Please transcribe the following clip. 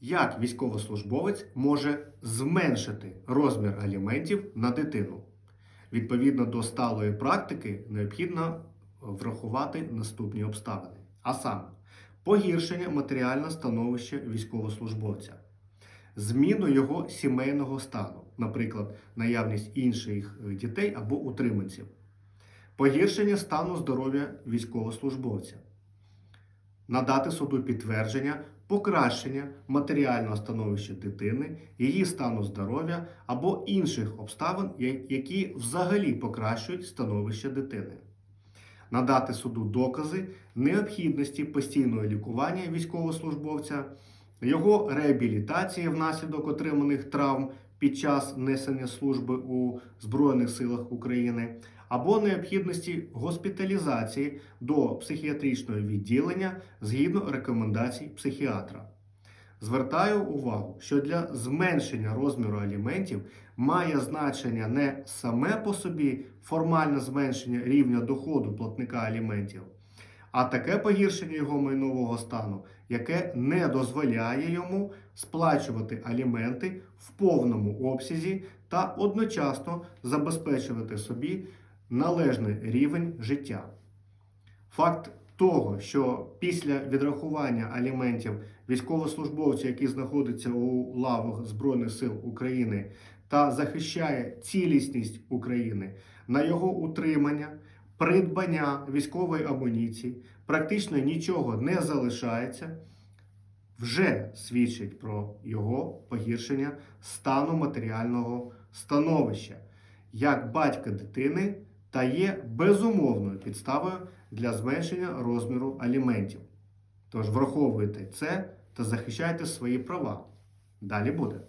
Як військовослужбовець може зменшити розмір аліментів на дитину? Відповідно до сталої практики, необхідно врахувати наступні обставини. А саме, погіршення матеріального становища військовослужбовця, зміну його сімейного стану, наприклад, наявність інших е, дітей або утриманців, погіршення стану здоров'я військовослужбовця, надати суду підтвердження покращення матеріального становища дитини, її стану здоров'я або інших обставин, які взагалі покращують становище дитини. Надати суду докази необхідності постійного лікування військовослужбовця, його реабілітації внаслідок отриманих травм під час несення служби у Збройних силах України, або необхідності госпіталізації до психіатричного відділення згідно рекомендацій психіатра. Звертаю увагу, що для зменшення розміру аліментів має значення не саме по собі формальне зменшення рівня доходу платника аліментів, а таке погіршення його майнового стану, яке не дозволяє йому сплачувати аліменти в повному обсязі та одночасно забезпечувати собі належний рівень життя. Факт того, що після відрахування аліментів військовослужбовця, який знаходиться у лавах Збройних сил України та захищає цілісність України на його утримання, придбання військової амуніції, практично нічого не залишається, вже свідчить про його погіршення стану матеріального становища як батька дитини та є безумовною підставою для зменшення розміру аліментів. Тож враховуйте це та захищайте свої права. Далі буде.